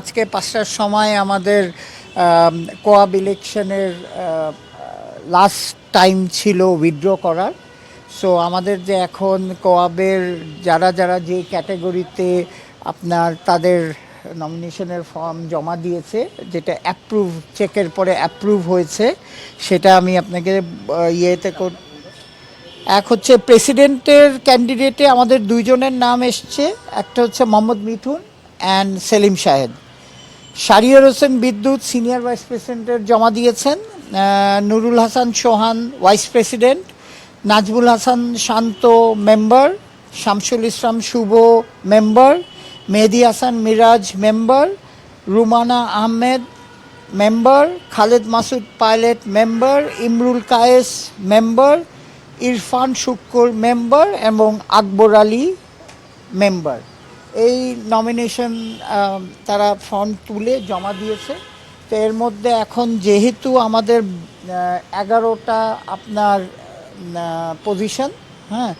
আজকে পাঁচটার সময় আমাদের কোয়াব ইলেকশনের লাস্ট টাইম ছিল উইথড্র করার। সো আমাদের যে এখন কোয়াবের যারা যারা যে ক্যাটাগরিতে আপনার তাদের নমিনেশনের ফর্ম জমা দিয়েছে, যেটা অ্যাপ্রুভ চেকের পরে অ্যাপ্রুভ হয়েছে, সেটা আমি আপনাকে ইয়েতে এক হচ্ছে প্রেসিডেন্টের ক্যান্ডিডেটে আমাদের দুইজনের নাম এসছে, একটা হচ্ছে Mohammad Mithun and Selim Shahed. Shariar Hossain Bidyut, senior vice প্রেসিডেন্টের জমা দিয়েছেন Nurul Hasan Sohan vice president, Najmul Hasan Shanto member, Shamsul Islam Shuvo member, Mehedi Hasan Miraz member, Rumana Ahmed member, Khaled Masud pilot member, Imrul Kayes member, Irfan Sukkur member এবং Akbar Ali member. এই nomination তারা form তুলে জমা দিয়েছে। তো এর মধ্যে এখন যেহেতু আমাদের এগারোটা আপনার পজিশন হ্যাঁ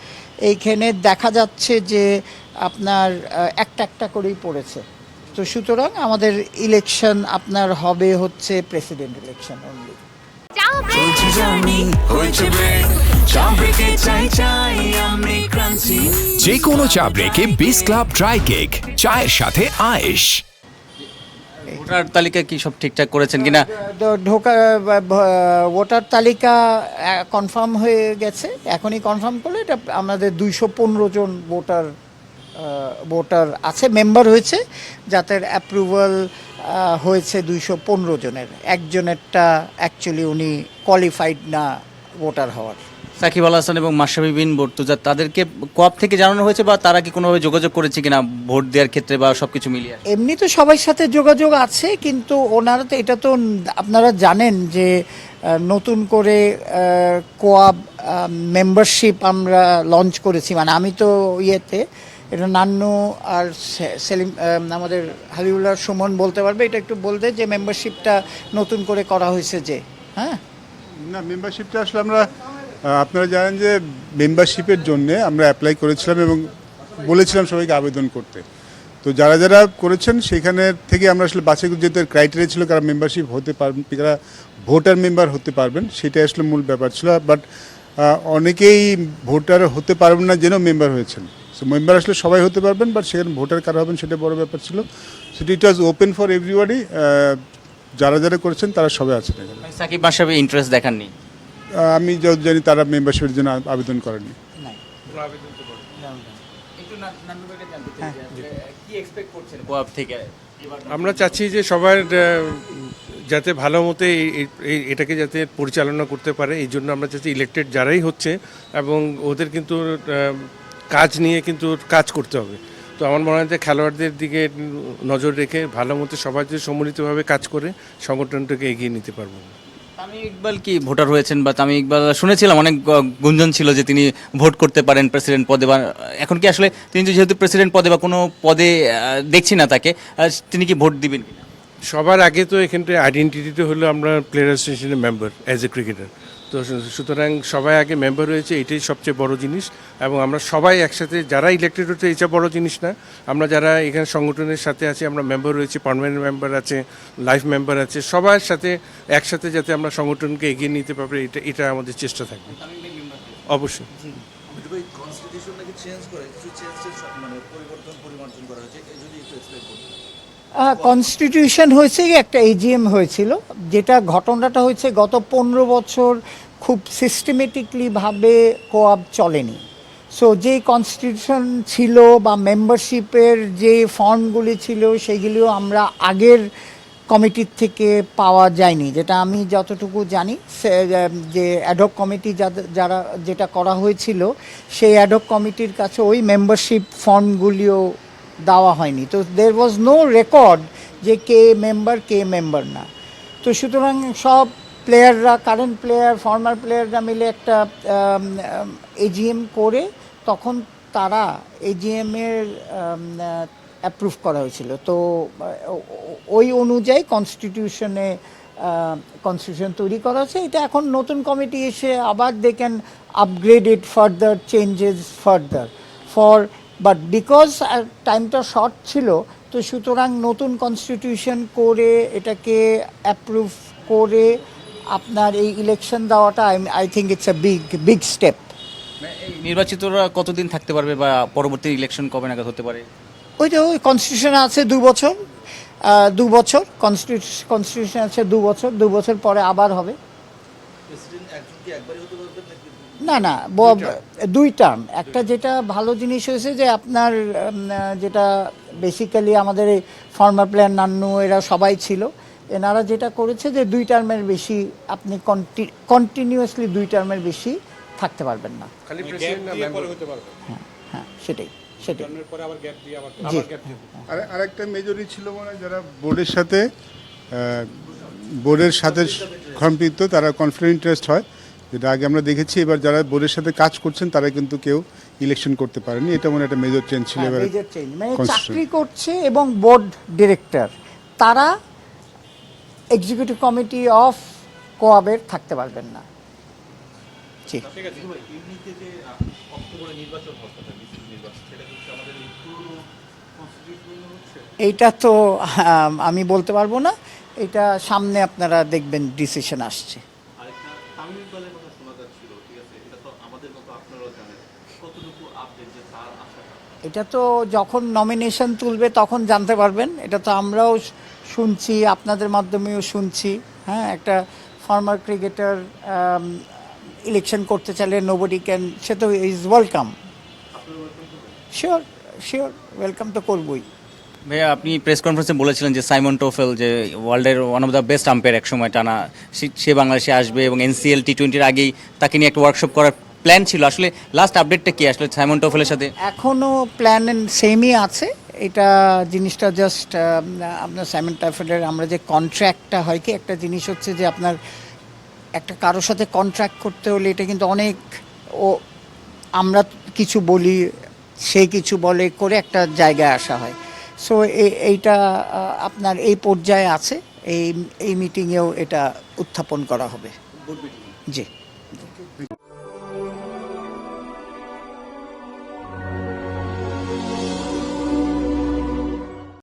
এইখানে দেখা যাচ্ছে যে আপনার একটা একটা করেই পড়েছে। তো সুতরাং আমাদের ইলেকশন আপনার হবে হচ্ছে প্রেসিডেন্ট ইলেকশন অনলি চাই চাই যে কোনো চা ব্রেকে বিস ক্লাব ড্রাই কেক চায়ের সাথে আয়েশ। ভোটার তালিকা কি সব ঠিকঠাক করেছেন কিনা? তো ঢোকা ভোটার তালিকা কনফার্ম হয়ে গেছে। এখনই কনফার্ম করলে এটা আমাদের দুইশো পনেরো জন ভোটার ভোটার আছে মেম্বার হয়েছে যাদের অ্যাপ্রুভাল হয়েছে দুইশো পনেরো জনের। একজনেরটা অ্যাকচুয়ালি উনি কোয়ালিফাইড না ভোটার হওয়ার। সাকিব আল হাসান এবং মাসাবি বিন বর্তুজা তাদেরকে কব থেকে জানানো হয়েছে বা তারা কি কোনোভাবে যোগাযোগ করেছে কিনা ভোট দেওয়ার ক্ষেত্রে বা সব কিছু মিলিয়ে এমনি তো সবার সাথে যোগাযোগ আছে কিন্তু ওনারা তো এটা তো আপনারা জানেন যে নতুন করে কোয়াব মেম্বারশিপ আমরা লঞ্চ করেছি। মানে আমি তো ইয়েতে এটা নান্নু আর সে- সেলিম আমাদের হাবিবুল্লাহ সুমন বলতে পারবে এটা একটু বলতে যে মেম্বারশিপটা নতুন করে করা হয়েছে যে হ্যাঁ? না মেম্বারশিপটা আসলে আমরা আপনারা জানেন যে মেম্বারশিপের জন্য আমরা অ্যাপ্লাই করেছিলাম এবং বলেছিলাম সবাইকে আবেদন করতে। তো যারা যারা করেছেন, সেখানে থেকে আমরা আসলে বাছাই যেহেতু ক্রাইটেরিয়া ছিল কারা মেম্বারশিপ হতে পারবেন কারা ভোটার মেম্বার হতে পারবেন, সেটাই আসলে মূল ব্যাপার ছিল। বাট অনেকেই ভোটার হতে পারবেন না জেনেও মেম্বার হয়েছেন। সো মেম্বার আসলে সবাই হতে পারবেন বাট সেখানে ভোটার কারা হবেন সেটা বড় ব্যাপার ছিল। সেটা it was open for everybody যারা যারা করেছেন, তারা সবাই আছেন সাকিব মাসাবি ইন্টারেস্ট দেখাননি? আমি যত জানি তারা মেম্বারশিপের জন্য আবেদন করেনি। নাই। কি এক্সপেক্ট করছেন কোয়াব থেকে? আমরা চাচ্ছি যে সবার যাতে ভালো মতো এই- এই- এই- এটাকে যাতে পরিচালনা করতে পারে এই জন্য আমরা চাচ্ছি ইলেক্টেড যারাই হচ্ছে এবং ওদের কিন্তু কাজ নিয়ে কিন্তু কাজ করতে হবে। তো আমার মনে হয় যে খেলোয়াড়দের দিকে নজর রেখে ভালো মতো সবাই যদি সম্মিলিতভাবে কাজ করে সংগঠনটাকে এগিয়ে নিতে পারব। তামিম ইকবাল কি ভোটার হয়েছেন বা তামিম ইকবাল? শুনেছিলাম, অনেক গুঞ্জন ছিল যে তিনি ভোট করতে পারেন প্রেসিডেন্ট পদে বা, এখন কি আসলে তিনি যেহেতু প্রেসিডেন্ট পদে বা কোনো পদে দেখছি না তাকে তিনি কি ভোট দিবেন সবার আগে তো এখানটায় আইডেন্টিটি হলো আমরা প্লেয়ার অ্যাসোসিয়েশনের মেম্বার অ্যাজ এ ক্রিকেটার তো সুতরাং সবাই আগে মেম্বার হয়েছে এটাই সবচেয়ে বড় জিনিস। এবং আমরা সবাই একসাথে যারা ইলেক্টেড হচ্ছে এটা বড় জিনিস না। আমরা যারা এখানে সংগঠনের সাথে আছি আমরা মেম্বার রয়েছি পার্মানেন্ট মেম্বার আছে লাইফ মেম্বার আছে সবার সাথে একসাথে যাতে আমরা সংগঠনকে এগিয়ে নিতে পারি এটা এটা আমাদের চেষ্টা থাকবে। অবশ্যই। কনস্টিটিউশন হয়েছে কি একটা এজিএম হয়েছিল, যেটা ঘটনাটা হয়েছে গত পনেরো বছর খুব সিস্টেমেটিকলিভাবে কোয়াব চলেনি। সো যে কনস্টিটিউশন ছিল বা মেম্বারশিপের যে ফর্মগুলি ছিল, সেগুলিও আমরা আগের কমিটির থেকে পাওয়া যায়নি, যেটা আমি যতটুকু জানি যে অ্যাডক কমিটি যারা, যেটা করা হয়েছিল, সেই অ্যাডক কমিটির কাছে ওই মেম্বারশিপ ফর্মগুলিও দেওয়া হয়নি। তো দের ওয়াজ নো রেকর্ড যে কে মেম্বার কে মেম্বার না। তো সুতরাং সব প্লেয়াররা কারেন্ট প্লেয়ার ফর্মার প্লেয়াররা মিলে একটা এজিএম করে তখন তারা এজিএমের অ্যাপ্রুভ করা হয়েছিল। তো ওই অনুযায়ী কনস্টিটিউশনে কনস্টিটিউশন তৈরি করা হয়েছে। এটা এখন নতুন কমিটি এসে আবার they can upgrade it further changes further for but because টাইমটা শর্ট ছিল তো সুতরাং নতুন কনস্টিটিউশন করে এটাকে অ্যাপ্রুভ করে আপনার এই ইলেকশন দেওয়াটা I I think it's a big big step নির্বাচিতরা কতদিন থাকতে পারবে বা পরবর্তী ইলেকশন কবে নাগাদ হতে পারে? ওই তো ওই কনস্টিটিউশন আছে দু বছর দু বছর কনস্টিটিউশন আছে দু বছর দু বছর পরে আবার হবে। না না ব- দুই টার্ম একটা যেটা ভালো জিনিস হয়েছে যে আপনার যেটা বেসিক্যালি আমাদের এই ফর্মার প্ল্যান নান্নু এরা সবাই ছিল। এনারা যেটা করেছে যে দুই টার্মের বেশি আপনি কন্টিনিউয়াসলি দুই টার্মের বেশি থাকতে পারবেন না। খালি প্রেসিডেন্ট না মেম্বার হতে পারবে। হ্যাঁ সেটাই সেটাই। পরে আবার গ্যাপ দিয়ে আবার জি। আর আরেকটা মেজরই ছিল মনে হয় যারা বোর্ডের সাথে বোর্ডের সাথে সম্পৃক্ত তারা কনফ্লিক্ট ইন্টারেস্ট হয়। যেটা আগে আমরা দেখেছি এবার যারা বোর্ডের সাথে কাজ করছেন তারা কিন্তু কেউ ইলেকশন করতে পারেনি এটা মনে হয় একটা মেজর চেঞ্জ ছিল এবার মেজর চেঞ্জ মানে চাকরি করছে এবং বোর্ড ডিরেক্টর। তারা এক্সিকিউটিভ কমিটি অফ কোয়াবের থাকতে পারবেন না। জি। এইটা তো আমি বলতে পারব না। এটা সামনে আপনারা দেখবেন ডিসিশন আসছে। এটা তো যখন নমিনেশন তুলবে তখন জানতে পারবেন। এটা তো আমরাও শুনছি, আপনাদের মাধ্যমেও শুনছি। হ্যাঁ একটা ফর্মার ক্রিকেটার ইলেকশন করতে চাইলে নোবডি ক্যান সে তো is welcome sure sure welcome তো করবই। ভাইয়া, আপনি প্রেস কনফারেন্সে বলেছিলেন যে সাইমন টোফেল যে ওয়ার্ল্ডের one of the best umpire এক সময় টানা, সে- বাংলাদেশে আসবে এবং এনসিএল টি টোয়েন্টির আগেই তাকে নিয়ে একটা ওয়ার্কশপ করার প্ল্যান ছিল। আসলে লাস্ট আপডেটটা কি? আসলে সাইমন টোফেলের সাথে? এখনও প্ল্যান সেমই আছে। এটা জিনিসটা জাস্ট আপনার সাইমন টাইফেডের আমরা যে কন্ট্র্যাক্টটা হয় কি একটা জিনিস হচ্ছে যে আপনার একটা কারোর সাথে কন্ট্রাক্ট করতে হলে এটা কিন্তু অনেক ও আমরা কিছু বলি সে কিছু বলে করে একটা জায়গায় আসা হয়। সো এইটা আপনার এই পর্যায়ে আছে। এই এই মিটিংয়েও এটা উত্থাপন করা হবে। জি।